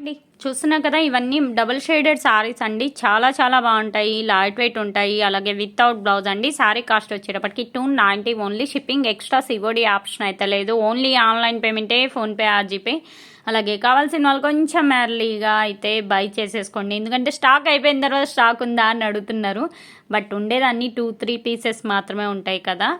అండి చూస్తున్నాం కదా ఇవన్నీ డబుల్ షేడెడ్ సారీస్ అండి. చాలా చాలా బాగుంటాయి. లైట్ వెయిట్ ఉంటాయి. అలాగే వితౌట్ బ్లౌజ్ అండి. సారీ కాస్ట్ వచ్చేటప్పటికి two ninety only shipping extra COD option అయితే లేదు. ఓన్లీ ఆన్లైన్ పేమెంటే ఫోన్పే ఆర్జీపే అలాగే కావాల్సిన వాళ్ళు కొంచెం ఎర్లీగా అయితే బై చేసేసుకోండి. ఎందుకంటే స్టాక్ అయిపోయిన తర్వాత స్టాక్ ఉందా అని అడుగుతున్నారు. బట్ ఉండేదాన్ని టూ త్రీ పీసెస్ మాత్రమే ఉంటాయి కదా.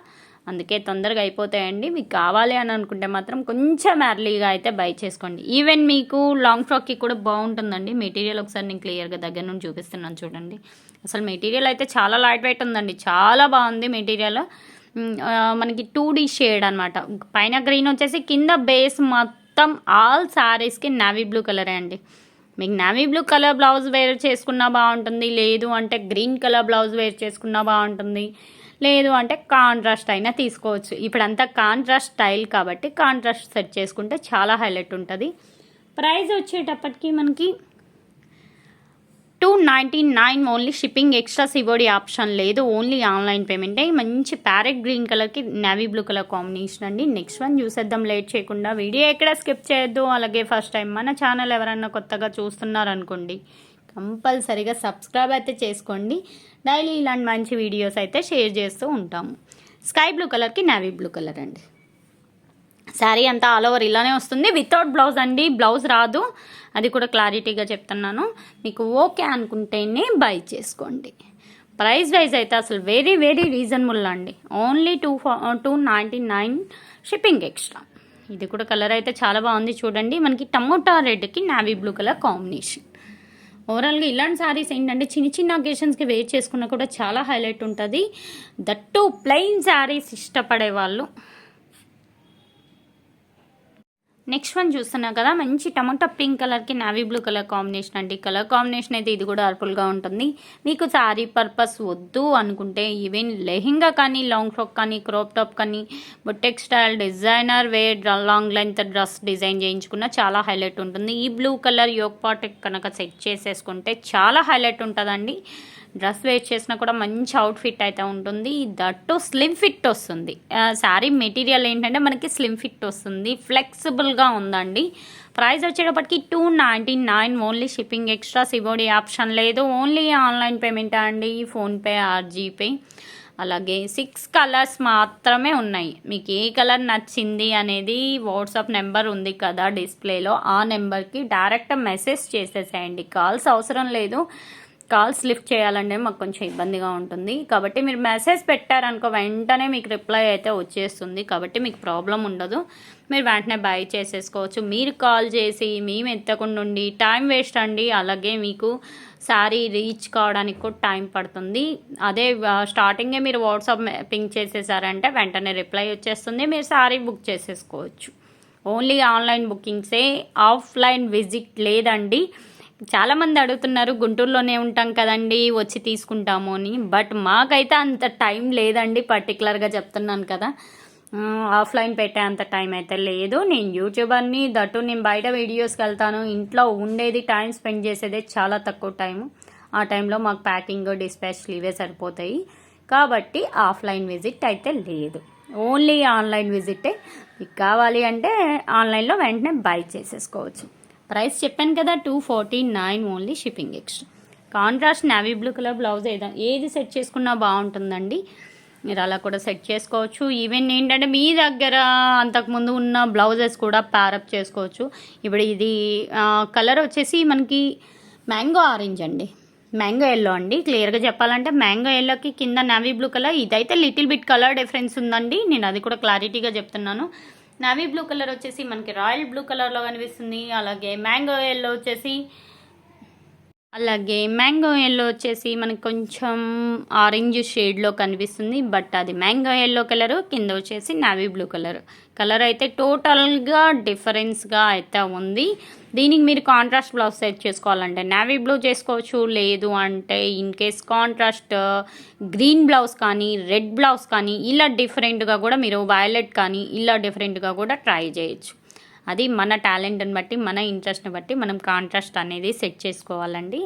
అందుకే తొందరగా అయిపోతాయండి. మీకు కావాలి అని అనుకుంటే మాత్రం కొంచెం ఎర్లీగా అయితే బై చేసుకోండి. ఈవెన్ మీకు లాంగ్ ఫ్రాక్కి కూడా బాగుంటుందండి. మెటీరియల్ ఒకసారి నేను క్లియర్గా దగ్గర నుండి చూపిస్తున్నాను చూడండి. అసలు మెటీరియల్ అయితే చాలా లైట్ వెయిట్ ఉందండి. చాలా బాగుంది మెటీరియల్ మనకి టూ డీ షేడ్ అనమాట పైన గ్రీన్ వచ్చేసి కింద బేస్ మొత్తం ఆల్ శారీస్కి నావీ బ్లూ కలరే అండి. మీకు navy blue colour blouse wear చేసుకున్నా బాగుంటుంది లేదు అంటే గ్రీన్ కలర్ బ్లౌజ్ వేర్ చేసుకున్నా బాగుంటుంది లేదు అంటే కాంట్రాస్ట్ అయినా తీసుకోవచ్చు. ఇప్పుడంతా కాంట్రాస్ట్ స్టైల్ కాబట్టి కాంట్రాస్ట్ సెట్ చేసుకుంటే చాలా హైలైట్ ఉంటుంది. ప్రైస్ వచ్చేటప్పటికి మనకి two ninety nine only shipping extra COD option లేదు ఓన్లీ ఆన్లైన్ పేమెంటే మంచి ప్యారెట్ గ్రీన్ కలర్కి నావీ బ్లూ కలర్ కాంబినేషన్ అండి. నెక్స్ట్ వన్ చూసేద్దాం లేట్ చేయకుండా. వీడియో ఎక్కడ స్కిప్ చేయొద్దు. అలాగే ఫస్ట్ టైం మన ఛానల్ ఎవరైనా కొత్తగా చూస్తున్నారనుకోండి కంపల్సరీగా సబ్స్క్రైబ్ అయితే చేసుకోండి. డైలీ ఇలాంటి మంచి వీడియోస్ అయితే షేర్ చేస్తూ ఉంటాము. స్కై బ్లూ కలర్కి నావీ బ్లూ కలర్ అండి. శారీ అంతా ఆల్ ఓవర్ ఇలానే వస్తుంది. వితౌట్ బ్లౌజ్ అండి బ్లౌజ్ రాదు. అది కూడా క్లారిటీగా చెప్తున్నాను. మీకు ఓకే అనుకుంటేనే బై చేసుకోండి. ప్రైస్ వైజ్ అయితే అసలు వెరీ వెరీ రీజనబుల్ అండి. Only two two ninety nine shipping extra ఇది కూడా కలర్ అయితే చాలా బాగుంది చూడండి. మనకి టమోటా రెడ్కి నావీ బ్లూ కలర్ కాంబినేషన్ ఓవరాల్గా ఇలాంటి శారీస్ ఏంటంటే చిన్న చిన్న అకేషన్స్కి వేర్ చేసుకున్నా కూడా చాలా హైలైట్ ఉంటుంది. దట్టు ప్లెయిన్ శారీస్ ఇష్టపడే వాళ్ళు. నెక్స్ట్ వన్ చూస్తున్నాం కదా మంచి టమాటా పింక్ కలర్కి నావీ బ్లూ కలర్ కాంబినేషన్ అండి. కలర్ కాంబినేషన్ అయితే ఇది కూడా అర్పుల్గా ఉంటుంది. మీకు శారీ పర్పస్ వద్దు అనుకుంటే ఈవెన్ లెహెంగా కానీ లాంగ్ ఫ్రాక్ కానీ క్రాప్ టాప్ కానీ boutique style designer wear long length dress design చేయించుకున్న చాలా హైలైట్ ఉంటుంది. ఈ బ్లూ కలర్ యోగ్ పాట్ కనుక సెట్ చేసేసుకుంటే చాలా హైలైట్ ఉంటుందండి. డ్రెస్ వేర్ చేసినా కూడా మంచి అవుట్ఫిట్ అయితే ఉంటుంది. దట్టు స్లిమ్ ఫిట్ వస్తుంది. శారీ మెటీరియల్ ఏంటంటే మనకి స్లిమ్ ఫిట్ వస్తుంది. ఫ్లెక్సిబుల్గా ఉందండి. ప్రైస్ వచ్చేటప్పటికి two ninety nine only shipping extra COD option లేదు. ఓన్లీ ఆన్లైన్ పేమెంట్ అండి. ఫోన్పే ఆర్ జీపే అలాగే సిక్స్ కలర్స్ మాత్రమే ఉన్నాయి. మీకు ఏ కలర్ నచ్చింది అనేది వాట్సాప్ నెంబర్ ఉంది కదా డిస్ప్లేలో. ఆ నెంబర్కి డైరెక్ట్ మెసేజ్ చేసేసేయండి. కాల్స్ అవసరం లేదు. కాల్స్ లిఫ్ట్ చేయాలంటే మాకు కొంచెం ఇబ్బందిగా ఉంటుంది. కాబట్టి మీరు మెసేజ్ పెట్టారనుకో వెంటనే మీకు రిప్లై అయితే వచ్చేస్తుంది. కాబట్టి మీకు ప్రాబ్లం ఉండదు. మీరు వెంటనే బై చేసేసుకోవచ్చు. మీరు కాల్ చేసి మేము ఎత్తకుండా ఉండి టైం వేస్ట్ అండి. అలాగే మీకు శారీ రీచ్ కావడానికి కూడా టైం పడుతుంది. అదే స్టార్టింగే మీరు వాట్సాప్ పింక్ చేసేసారంటే వెంటనే రిప్లై వచ్చేస్తుంది. మీరు శారీ బుక్ చేసేసుకోవచ్చు. ఓన్లీ ఆన్లైన్ బుకింగ్సే. ఆఫ్లైన్ విజిట్ లేదండి. చాలామంది అడుగుతున్నారు గుంటూరులోనే ఉంటాం కదండి వచ్చి తీసుకుంటాము అని. బట్ మాకైతే అంత టైం లేదండి పర్టికులర్గా చెప్తున్నాను కదా. ఆఫ్లైన్ పెట్టే అంత టైం అయితే లేదు. నేను యూట్యూబర్ని దట్టు నేను బయట వీడియోస్కి వెళ్తాను ఇంట్లో ఉండేది టైం స్పెండ్ చేసేదే చాలా తక్కువ టైము. ఆ టైంలో మాకు ప్యాకింగ్ డిస్పాచ్లు ఇవే సరిపోతాయి. కాబట్టి ఆఫ్లైన్ విజిట్ అయితే లేదు. ఓన్లీ ఆన్లైన్ విజిటే. మీకు కావాలి అంటే ఆన్లైన్లో వెంటనే బై చేసేసుకోవచ్చు. ప్రైస్ చెప్పాను కదా two forty nine only shipping extra contrast navy blue colour blouse ఏదో ఏది సెట్ చేసుకున్నా బాగుంటుందండి. మీరు అలా కూడా సెట్ చేసుకోవచ్చు. ఈవెన్ ఏంటంటే మీ దగ్గర అంతకుముందు ఉన్న బ్లౌజెస్ కూడా ప్యారప్ చేసుకోవచ్చు. ఇప్పుడు ఇది కలర్ వచ్చేసి మనకి మ్యాంగో ఆరెంజ్ అండి. మ్యాంగో ఎల్లో అండి. క్లియర్గా చెప్పాలంటే మ్యాంగో ఎల్లోకి కింద నావీ బ్లూ కలర్ ఇదైతే లిటిల్ బిట్ కలర్ డిఫరెన్స్ ఉందండి. నేను అది కూడా క్లారిటీగా చెప్తున్నాను. నావీ బ్లూ కలర్ వచ్చేసి మనకి రాయల్ బ్లూ కలర్లో కనిపిస్తుంది. అలాగే మ్యాంగో ఎల్లో వచ్చేసి అలాగే మ్యాంగో ఎల్లో వచ్చేసి మనకి కొంచెం ఆరెంజ్ షేడ్లో కనిపిస్తుంది. బట్ అది మ్యాంగో ఎల్లో కలర్ కింద వచ్చేసి నావీ బ్లూ కలర్ కలర్ అయితే టోటల్గా డిఫరెన్స్గా అయితే ఉంది. దీనికి మీరు కాంట్రాస్ట్ బ్లౌజ్ సెట్ చేసుకోవాలంటే నావీ బ్లూ చేసుకోవచ్చు లేదు అంటే in case contrast green blouse కానీ రెడ్ బ్లౌజ్ కానీ ఇలా డిఫరెంట్గా కూడా మీరు వైలెట్ కానీ ఇలా డిఫరెంట్గా కూడా ట్రై చేయొచ్చు. అది మన టాలెంట్ని బట్టి మన ఇంట్రెస్ట్ని బట్టి మనం కాంట్రాస్ట్ అనేది సెట్ చేసుకోవాలండి.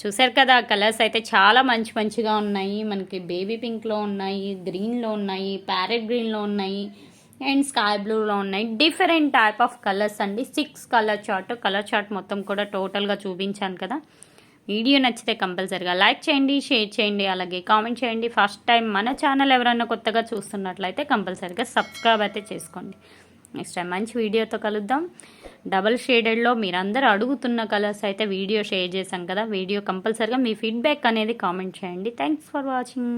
చూసారు కదా కలర్స్ అయితే చాలా మంచి మంచిగా ఉన్నాయి. మనకి బేబీ పింక్లో ఉన్నాయి గ్రీన్లో ఉన్నాయి ప్యారెట్ గ్రీన్లో ఉన్నాయి. అండ్ స్కై బ్లూలో ఉన్నాయి. డిఫరెంట్ టైప్ ఆఫ్ కలర్స్ అండి. Six colour chart colour chart మొత్తం కూడా టోటల్గా చూపించాను కదా. వీడియో నచ్చితే కంపల్సరీగా లైక్ చేయండి షేర్ చేయండి అలాగే కామెంట్ చేయండి. ఫస్ట్ టైం మన ఛానల్ ఎవరైనా కొత్తగా చూస్తున్నట్లయితే కంపల్సరీగా సబ్స్క్రైబ్ అయితే చేసుకోండి. నెక్స్ట్ టైం మంచి వీడియోతో కలుద్దాం. డబల్ షేడెడ్లో మీరందరూ అడుగుతున్న కలర్స్ అయితే వీడియో షేర్ చేశాం కదా. వీడియో కంపల్సరీగా మీ ఫీడ్బ్యాక్ అనేది కామెంట్ చేయండి. Thanks for watching